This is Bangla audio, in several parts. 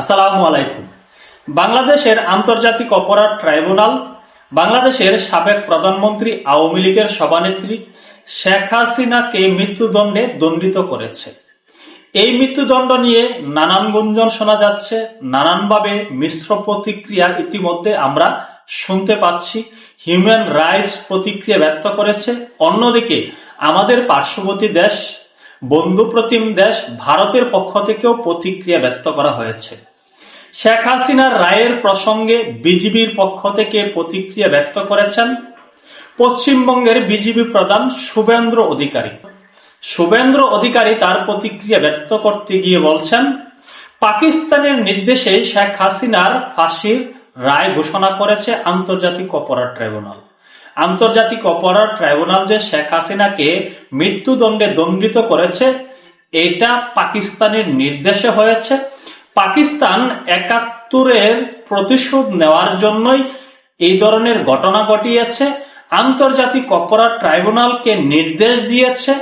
আসসালামু আলাইকুম। বাংলাদেশের আন্তর্জাতিক অপরাধ ট্রাইব্যুনাল, বাংলাদেশের সাবেক প্রধানমন্ত্রী, আওয়ামী লীগের সভানেত্রী শেখ হাসিনাকে মৃত্যুদণ্ডে দণ্ডিত করেছে। এই মৃত্যুদণ্ড নিয়ে নানান গুঞ্জন শোনা যাচ্ছে, নানানভাবে মিশ্র প্রতিক্রিয়া ইতিমধ্যে আমরা শুনতে পাচ্ছি, হিউম্যান রাইটস প্রতিক্রিয়া ব্যক্ত করেছে। অন্যদিকে, আমাদের পার্শ্ববর্তী দেশ বন্ধুপ্রতিম দেশ, ভারতের পক্ষ থেকেও প্রতিক্রিয়া ব্যক্ত করা হয়েছে। শেখ হাসিনার রায়ের প্রসঙ্গে বিজিবির পক্ষ থেকে প্রতিক্রিয়া ব্যক্ত করেছেন পশ্চিমবঙ্গের বিজিবি প্রধান শুভেন্দ্র অধিকারী। শুভেন্দ্র অধিকারী তার প্রতিক্রিয়া ব্যক্ত করতে গিয়ে বলছেন, পাকিস্তানের নির্দেশে শেখ হাসিনার ফাঁসির রায় ঘোষণা করেছে আন্তর্জাতিক অপরাধ ট্রাইব্যুনাল। আন্তর্জাতিক অপরাধ ট্রাইব্যুনাল যে শেখ হাসিনাকে মৃত্যুদণ্ডে দণ্ডিত করেছে, এটা পাকিস্তানের নির্দেশে হয়েছে। পাকিস্তান একাত্তরের প্রতিশোধ নেওয়ার জন্যই এই ধরনের ঘটনা ঘটিয়েছে। আন্তর্জাতিক অপরাধ ট্রাইব্যুনালকে নির্দেশ দিয়েছে।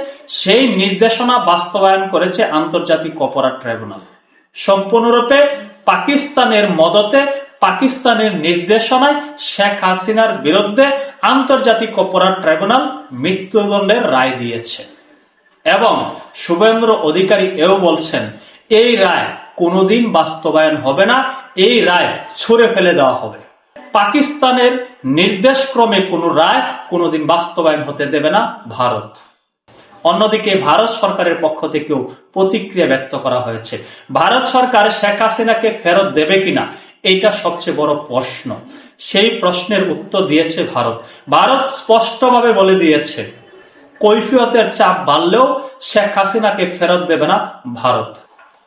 সেই নির্দেশনা বাস্তবায়ন করেছে আন্তর্জাতিক অপরাধ ট্রাইব্যুনাল। সম্পূর্ণরূপে পাকিস্তানের মদতে, পাকিস্তানের নির্দেশনায় শেখ হাসিনার বিরুদ্ধে আন্তর্জাতিক অপরাধ ট্রাইব্যুনাল মৃত্যুদণ্ডের রায় দিয়েছে। এবং শুভেন্দ্র অধিকারী এও বলছেন, এই রায় কোনোদিন বাস্তবায়ন হবে না, এই রায় ছুঁড়ে ফেলে দেওয়া হবে। পাকিস্তানের নির্দেশক্রমে কোনো রায় কোনোদিন বাস্তবায়ন হতে দেবে না ভারত। অন্যদিকে ভারত সরকারের পক্ষ থেকেও প্রতিক্রিয়া ব্যক্ত করা হয়েছে। ভারত সরকার শেখ হাসিনাকে ফেরত দেবে কিনা, এইটা সবচেয়ে বড় প্রশ্ন। সেই প্রশ্নের উত্তর দিয়েছে ভারত। ভারত স্পষ্টভাবে বলে দিয়েছে, কৈফিয়তের চাপ বাড়লেও শেখ হাসিনাকে ফেরত দেবে না ভারত।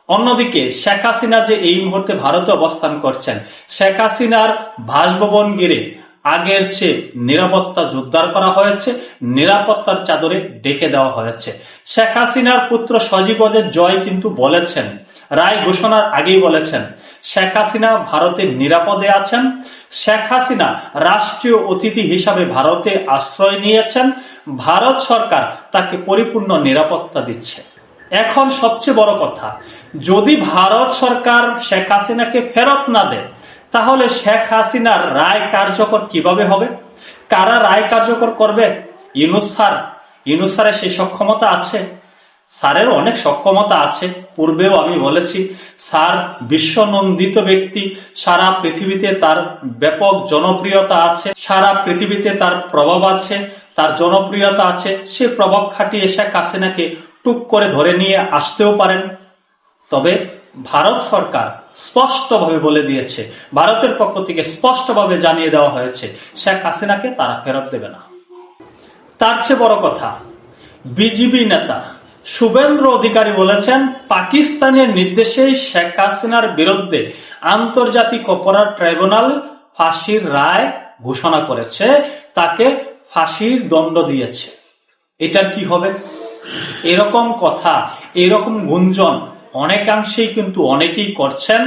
অন্যদিকে শেখ হাসিনা যে এই মুহূর্তে ভারতে অবস্থান করছেন, শেখ হাসিনার বাসভবন গিরে আগের চেয়ে নিরাপত্তা জোরদার করা হয়েছে, নিরাপত্তার চাদরে ডেকে দেওয়া হয়েছে। শেখ হাসিনার পুত্র সজীব অজের জয় কিন্তু বলেছেন, রায় ঘোষণার আগেই বলেছেন, শেখ হাসিনা ভারতে নিরাপদে আছেন, শেখ হাসিনা রাষ্ট্রীয় অতিথি হিসাবে ভারতে আশ্রয় নিয়েছেন, ভারত সরকার তাকে পরিপূর্ণ নিরাপত্তা দিচ্ছে। এখন সবচেয়ে বড় কথা, যদি ভারত সরকার শেখ হাসিনাকে ফেরত না দেয়, তাহলে শেখ হাসিনার রায় কার্যকর কীভাবে হবে? কারা রায় কার্যকর করবে? ইউনুস স্যারের সেই সক্ষমতা আছে? স্যারের অনেক সক্ষমতা আছে। পূর্বেও আমি বলেছি, স্যার বিশ্বনন্দিত ব্যক্তি। সারা পৃথিবীতে তার ব্যাপক জনপ্রিয়তা আছে। সারা পৃথিবীতে তার প্রভাব আছে, তার জনপ্রিয়তা আছে। সে প্রভাব খাটিয়ে শেখ হাসিনাকে টুক করে ধরে নিয়ে আসতেও পারেন। তবে ভারত সরকার স্পষ্টভাবে বলে দিয়েছে, ভারতের পক্ষ থেকে স্পষ্টভাবে জানিয়ে দেওয়া হয়েছে, শেখ হাসিনাকে তারা ফেরত দেবে না। তার চেয়ে বড় কথা বিজিবি নেতা শুভেন্দ্র অধিকারী বলেছেন, পাকিস্তানের নির্দেশেই শেখ হাসিনার বিরুদ্ধে আন্তর্জাতিক অপরাধ ট্রাইব্যুনাল ফাঁসির রায় ঘোষণা করেছে, তাকে ফাঁসির দণ্ড দিয়েছে। এটার কি হবে? এরকম কথা, এরকম গুঞ্জন অনেকাংশেই কিন্তু অনেকেই করছেন,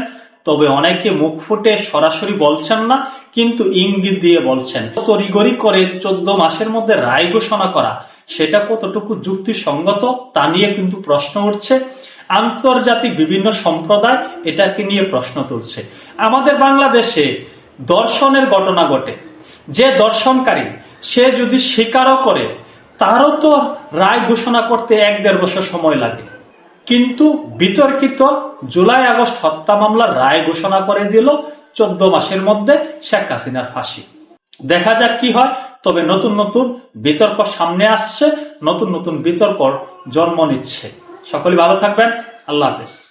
তবে অনেকে মুখ ফুটে সরাসরি বলছেন না, কিন্তু ইঙ্গিত দিয়ে বলছেন। তড়িগড়ি করে চোদ্দ মাসের মধ্যে রায় ঘোষণা করা সেটা কতটুকু যুক্তিসঙ্গত তা নিয়ে কিন্তু প্রশ্ন উঠছে। আন্তর্জাতিক বিভিন্ন সম্প্রদায় এটাকে নিয়ে প্রশ্ন তুলছে। আমাদের বাংলাদেশে দর্শনের ঘটনা ঘটে। যে দর্শনকারী, সে যদি স্বীকারও করে, তারও তো রায় ঘোষণা করতে এক দেড় বছর সময় লাগে। কিন্তু বিতর্কিত জুলাই আগস্ট হত্যা মামলার রায় ঘোষণা করে দিল চোদ্দ মাসের মধ্যে শেখ হাসিনার ফাঁসি। দেখা যাক কি হয়। তবে নতুন নতুন বিতর্ক সামনে আসছে, নতুন নতুন বিতর্ক জন্ম নিচ্ছে। সকলে ভালো থাকবেন। আল্লাহ হাফেজ।